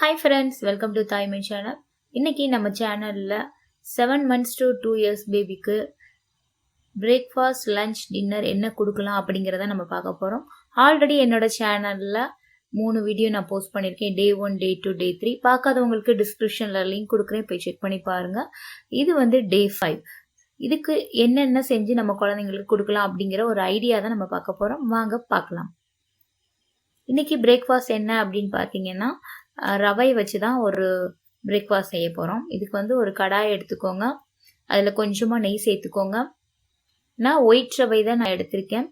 Hi friends welcome to Thaimai channel இன்னைக்கு நம்ம சேனலில் seven months to two years பேபிக்கு பிரேக்ஃபாஸ்ட் லஞ்ச் டின்னர் என்ன கொடுக்கலாம் அப்படிங்கிறத நம்ம பார்க்க போகிறோம் ஆல்ரெடி என்னோட சேனலில் மூணு வீடியோ நான் போஸ்ட் பண்ணியிருக்கேன். Day one day two day three பார்க்காதவங்களுக்கு டிஸ்கிரிப்ஷனில் லிங்க் கொடுக்குறேன். போய் செக் பண்ணி பாருங்கள் இது வந்து டே ஃபைவ் இதுக்கு என்னென்ன செஞ்சு நம்ம குழந்தைங்களுக்கு கொடுக்கலாம் அப்படிங்கிற ஒரு ஐடியா தான் நம்ம பார்க்க போகிறோம் வாங்க பார்க்கலாம். இன்னைக்கு பிரேக்ஃபாஸ்ட் என்ன அப்படின்னு பார்த்தீங்கன்னா ரவை வச்சு தான் ஒரு பிரேக்ஃபாஸ்ட் செய்ய போகிறோம் இதுக்கு வந்து ஒரு கடாய் எடுத்துக்கோங்க. அதில் கொஞ்சமாக நெய் சேர்த்துக்கோங்க. நான் ஒயிட் ரவை தான் நான் எடுத்திருக்கேன்.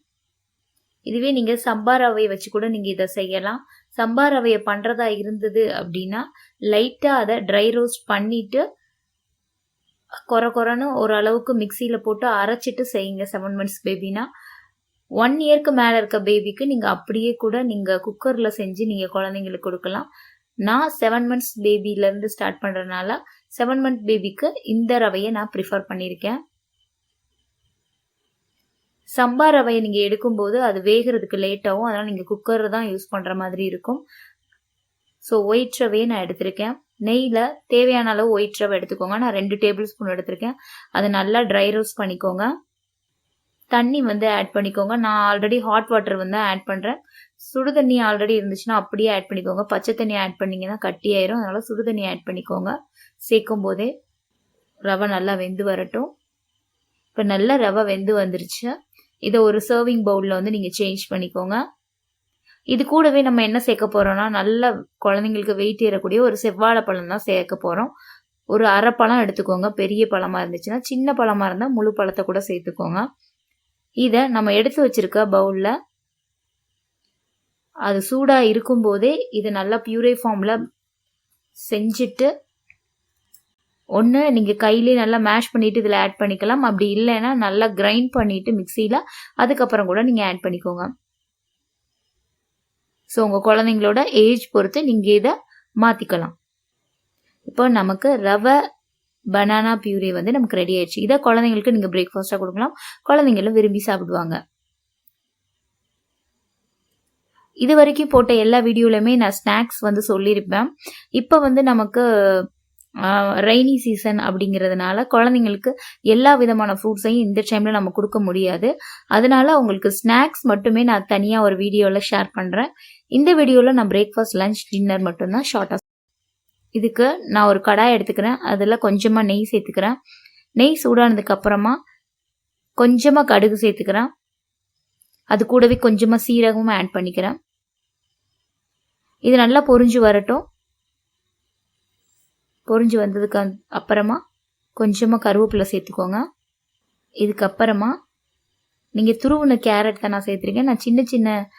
இதுவே நீங்கள் சம்பா ரவை வச்சு கூட நீங்கள் இதை செய்யலாம். சம்பா ரவையை பண்ணுறதா இருந்தது அப்படின்னா லைட்டாக அதை ட்ரை ரோஸ்ட் பண்ணிவிட்டு கொர குறைன்னு ஓரளவுக்கு மிக்சியில் போட்டு அரைச்சிட்டு செய்யுங்க செவன் மந்த்ஸ் பேபினா ஒன் இயர்க்கு மேலே இருக்க பேபிக்கு நீங்கள் அப்படியே கூட நீங்கள் குக்கரில் செஞ்சு நீங்கள் குழந்தைங்களுக்கு கொடுக்கலாம். நான் செவன் மந்த்ஸ் பேபிலேருந்து ஸ்டார்ட் பண்ணுறதுனால செவன் மந்த் பேபிக்கு இந்த ரவையை நான் ப்ரிஃபர் பண்ணியிருக்கேன். சம்பா ரவையை நீங்கள் எடுக்கும்போது அது வேகிறதுக்கு லேட்டாகும் அதனால் நீங்கள் குக்கர் தான் யூஸ் பண்ணுற மாதிரி இருக்கும். ஸோ ஒயிட் ரவையை நான் எடுத்திருக்கேன். நெய்யில் தேவையான அளவு ஒயிட் ரவை எடுத்துக்கோங்க. நான் ரெண்டு டேபிள் ஸ்பூன் எடுத்திருக்கேன். அதை நல்லா ட்ரை ரோஸ்ட் பண்ணிக்கோங்க. தண்ணி வந்து ஆட் பண்ணிக்கோங்க. நான் ஆல்ரெடி ஹாட் வாட்டர் வந்து ஆட் பண்ணுறேன் சுடு தண்ணி ஆல்ரெடி இருந்துச்சுன்னா அப்படியே ஆட் பண்ணிக்கோங்க. பச்சை தண்ணி ஆட் பண்ணிங்கன்னா கட்டி ஆயிரும். அதனால் சுடு தண்ணி ஆட் பண்ணிக்கோங்க. சேர்க்கும் போதே ரவை நல்லா வெந்து வரட்டும். இப்போ நல்லா ரவை வெந்து வந்துருச்சு. இதை ஒரு சர்விங் பவுலில் வந்து நீங்கள் சேஞ்ச் பண்ணிக்கோங்க. இது கூடவே நம்ம என்ன சேர்க்க போகிறோம்னா நல்ல குழந்தைங்களுக்கு வெயிட் ஏறக்கூடிய ஒரு செவ்வாழை பழம் தான் சேர்க்க போகிறோம் ஒரு அரை பழம் எடுத்துக்கோங்க. பெரிய பழமாக இருந்துச்சுன்னா சின்ன பழமாக இருந்தால் முழு பழத்தை கூட சேர்த்துக்கோங்க. இதை நம்ம எடுத்து வச்சுருக்க பவுலில் அது சூடாக இருக்கும்போதே இதை நல்லா பியூரே ஃபார்மில் செஞ்சுட்டு ஒன்று நீங்கள் கையிலே நல்லா மேஷ் பண்ணிவிட்டு இதில் ஆட் பண்ணிக்கலாம். அப்படி இல்லைன்னா நல்லா கிரைண்ட் பண்ணிவிட்டு மிக்சியில் அதுக்கப்புறம் கூட நீங்கள் ஆட் பண்ணிக்கோங்க. ஸோ உங்கள் குழந்தைங்களோட ஏஜ் பொறுத்து நீங்கள் இதை மாற்றிக்கலாம் இப்போ நமக்கு ரவை பனானா பியூரி வந்து நமக்கு ரெடி ஆயிடுச்சு. இதை குழந்தைங்களுக்கு நீங்கள் பிரேக்ஃபாஸ்ட்டாக கொடுக்கலாம். குழந்தைங்களும் விரும்பி சாப்பிடுவாங்க. இது வரைக்கும் போட்ட எல்லா வீடியோலையுமே நான் ஸ்நாக்ஸ் வந்து சொல்லியிருப்பேன். இப்போ வந்து நமக்கு ரெய்னி சீசன் அப்படிங்கிறதுனால குழந்தைங்களுக்கு எல்லா விதமான ஃப்ரூட்ஸையும் இந்த டைமில் நம்ம கொடுக்க முடியாது. அதனால அவங்களுக்கு ஸ்நாக்ஸ் மட்டுமே நான் தனியாக ஒரு வீடியோவில் ஷேர் பண்ணுறேன் இந்த வீடியோவில் நான் பிரேக்ஃபாஸ்ட் லஞ்ச் டின்னர் மட்டும்தான் ஷார்ட்டாக இதுக்கு நான் ஒரு கடாய் எடுத்துக்கிறேன். அதில் கொஞ்சமாக நெய் சேர்த்துக்கிறேன். நெய் சூடானதுக்கு அப்புறமா கொஞ்சமாக கடுகு சேர்த்துக்கிறேன். அது கூடவே கொஞ்சமாக சீரகமும் ஆட் பண்ணிக்கிறேன். இது நல்லா பொரிஞ்சு வரட்டும். பொரிஞ்சு வந்ததுக்கு அந்- அப்புறமா கொஞ்சமாக கருவேப்பிலை சேர்த்துக்கோங்க. இதுக்கப்புறமா நீங்கள் துருவின கேரட் தான் நான் சேர்த்துருக்கேன். நான் சின்ன சின்ன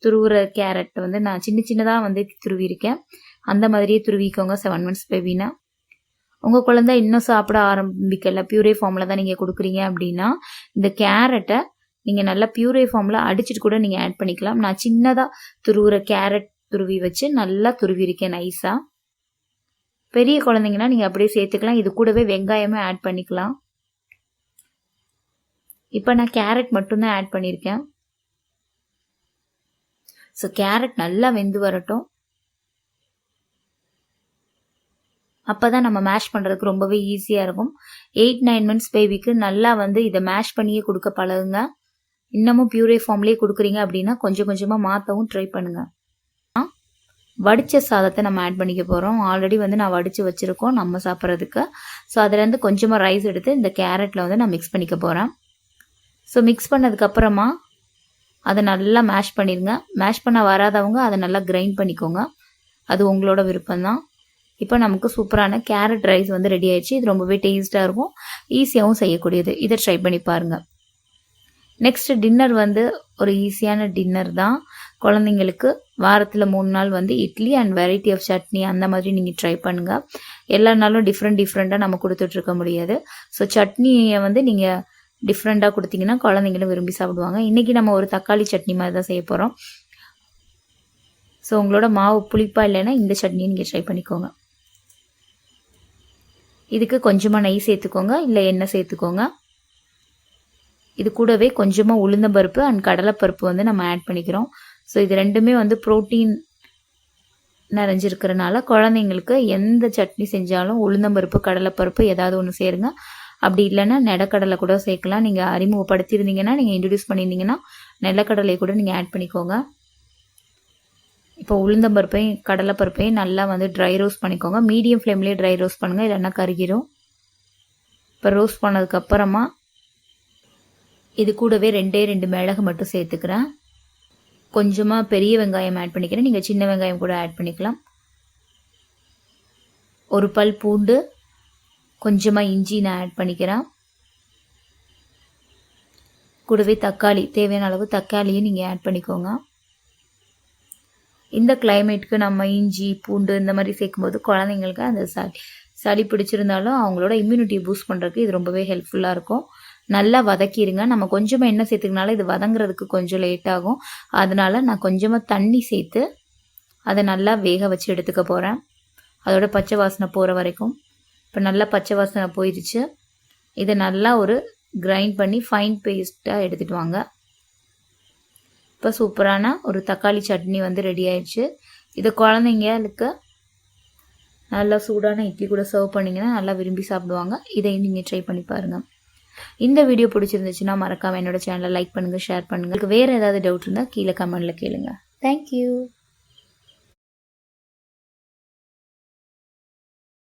துருவுற கேரட் வந்து நான் சின்ன சின்னதாக வந்து துருவிருக்கேன் அந்த மாதிரியே துருவிக்கோங்க செவன் மந்த்ஸ் பேபினா உங்கள் குழந்தை இன்னும் சாப்பிட ஆரம்பிக்கல. பியூரே ஃபார்மில் தான் நீங்கள் கொடுக்குறீங்க அப்படின்னா இந்த கேரட்டை நீங்கள் நல்லா பியூரே ஃபார்மில் அடிச்சுட்டு கூட நீங்கள் ஆட் பண்ணிக்கலாம். நான் சின்னதாக துருவுற கேரட் துருவி வச்சு நல்லா துருவிருக்கேன் நைஸாக பெரிய குழந்தைங்கன்னா நீங்கள் அப்படியே சேர்த்துக்கலாம். இது கூடவே வெங்காயமே ஆட் பண்ணிக்கலாம். இப்போ நான் கேரட் மட்டும்தான் ஆட் பண்ணியிருக்கேன். ஸோ கேரட் நல்லா வெந்து வரட்டும். அப்போ தான் நம்ம மேஷ் பண்ணுறதுக்கு ரொம்பவே ஈஸியாக இருக்கும். எயிட் நைன் மந்த்ஸ் பேபிக்கு நல்லா வந்து இதை மேஷ் பண்ணியே கொடுக்க பழகுங்க. இன்னமும் பியூரே ஃபார்ம்லேயே கொடுக்குறீங்க அப்படின்னா கொஞ்சம் கொஞ்சமாக மாற்றவும் ட்ரை பண்ணுங்கள் ஆ, சாதத்தை நம்ம ஆட் பண்ணிக்க போகிறோம் ஆல்ரெடி வந்து நான் வடித்து வச்சுருக்கோம் நம்ம சாப்பிட்றதுக்கு. ஸோ அதுலேருந்து கொஞ்சமாக ரைஸ் எடுத்து இந்த கேரட்டில் வந்து நான் மிக்ஸ் பண்ணிக்க போகிறேன் ஸோ மிக்ஸ் பண்ணதுக்கப்புறமா அதை நல்லா மேஷ் பண்ணிடுங்க மேஷ் பண்ண வராதவங்க அதை நல்லா கிரைண்ட் பண்ணிக்கோங்க. அது உங்களோட விருப்பம்தான். இப்போ நமக்கு சூப்பரான கேரட் ரைஸ் வந்து ரெடி ஆயிடுச்சு. இது ரொம்பவே டேஸ்ட்டாக இருக்கும். ஈஸியாகவும் செய்யக்கூடியது. இதை ட்ரை பண்ணி பாருங்கள் நெக்ஸ்ட் டின்னர் வந்து ஒரு ஈஸியான டின்னர் தான். குழந்தைங்களுக்கு வாரத்தில் மூணு நாள் வந்து idli and variety of chutney அந்த மாதிரி நீங்கள் ட்ரை பண்ணுங்கள் எல்லா நாளும் டிஃப்ரெண்ட் டிஃப்ரெண்ட்டாக நம்ம கொடுத்துட்ருக்க முடியாது. ஸோ சட்னியை வந்து நீங்கள் டிஃப்ரெண்ட்டாக கொடுத்தீங்கன்னா குழந்தைங்களும் விரும்பி சாப்பிடுவாங்க. இன்றைக்கி நம்ம ஒரு தக்காளி சட்னி மாதிரி தான் செய்ய போகிறோம் ஸோ உங்களோட மாவு புளிப்பாக இல்லைன்னா இந்த சட்னியை நீங்கள் ட்ரை பண்ணிக்கோங்க. இதுக்கு கொஞ்சமாக நெய் சேர்த்துக்கோங்க இல்லை எண்ணெய் சேர்த்துக்கோங்க. இது கூடவே கொஞ்சமாக உளுந்தம்பருப்பு அண்ட் கடலைப்பருப்பு வந்து நம்ம ஆட் பண்ணிக்கிறோம். ஸோ இது ரெண்டுமே வந்து ப்ரோட்டீன் நிறைஞ்சிருக்கிறனால குழந்தைங்களுக்கு எந்த சட்னி செஞ்சாலும் உளுந்தம்பருப்பு கடலைப்பருப்பு ஏதாவது ஒன்று சேருங்க. அப்படி இல்லைன்னா நிலக்கடலை கூட சேர்க்கலாம். நீங்கள் அறிமுகப்படுத்தியிருந்தீங்கன்னா நீங்கள் இன்ட்ரடியூஸ் பண்ணியிருந்தீங்கன்னா நிலக்கடலை கூட நீங்கள் ஆட் பண்ணிக்கோங்க. இப்போ உளுந்தம்பருப்பையும் கடலைப்பருப்பையும் நல்லா வந்து ட்ரை ரோஸ்ட் பண்ணிக்கோங்க. மீடியம் ஃப்ளேம்லேயே ட்ரை ரோஸ்ட் பண்ணுங்கள் இல்லைன்னா கருகிரும். இப்போ ரோஸ்ட் பண்ணதுக்கப்புறமா இது கூடவே ரெண்டே ரெண்டு மிளகு மட்டும் சேர்த்துக்கிறேன். கொஞ்சமாக பெரிய வெங்காயம் ஆட் பண்ணிக்கிறேன். நீங்கள் சின்ன வெங்காயம் கூட ஆட் பண்ணிக்கலாம். ஒரு பல் பூண்டு கொஞ்சமாக இஞ்சி நான் ஆட் பண்ணிக்கிறேன். கூடவே தக்காளி தேவையான அளவு தக்காளியும் நீங்கள் ஆட் பண்ணிக்கோங்க. இந்த கிளைமேட்டுக்கு நம்ம இஞ்சி பூண்டு இந்த மாதிரி சேர்க்கும்போது குழந்தைங்களுக்கு அந்த சளி சளி பிடிச்சிருந்தாலும் அவங்களோட இம்யூனிட்டியை பூஸ்ட் பண்ணுறதுக்கு இது ரொம்பவே ஹெல்ப்ஃபுல்லாக இருக்கும். நல்லா வதக்கிடுங்க நம்ம கொஞ்சமாக எண்ணெய் சேர்த்துக்கனால இது வதங்குறதுக்கு கொஞ்சம் லேட் ஆகும். அதனால நான் கொஞ்சமாக தண்ணி சேர்த்து அதை நல்லா வேக வச்சு எடுத்துக்க போகிறேன் அதோட பச்சை வாசனை போகிற வரைக்கும். இப்போ நல்லா பச்சை வாசனை போயிடுச்சு இதை நல்லா ஒரு கிரைண்ட் பண்ணி ஃபைன் பேஸ்ட்டாக எடுத்துகிட்டு வாங்க. இப்போ சூப்பரான ஒரு தக்காளி சட்னி வந்து ரெடி ஆயிடுச்சு. இதை குழந்தைங்களுக்கு நல்லா சூடான இட்லி கூட சர்வ் பண்ணிங்கன்னா நல்லா விரும்பி சாப்பிடுவாங்க. இதையும் நீங்கள் ட்ரை பண்ணி பாருங்கள் இந்த வீடியோ பிடிச்சிருந்துச்சுன்னா மறக்காமல் என்னோட சேனலை லைக் பண்ணுங்கள் ஷேர் பண்ணுங்கள் வேறு ஏதாவது டவுட் இருந்தால் கீழே கமெண்டில் கேளுங்க. தேங்க்யூ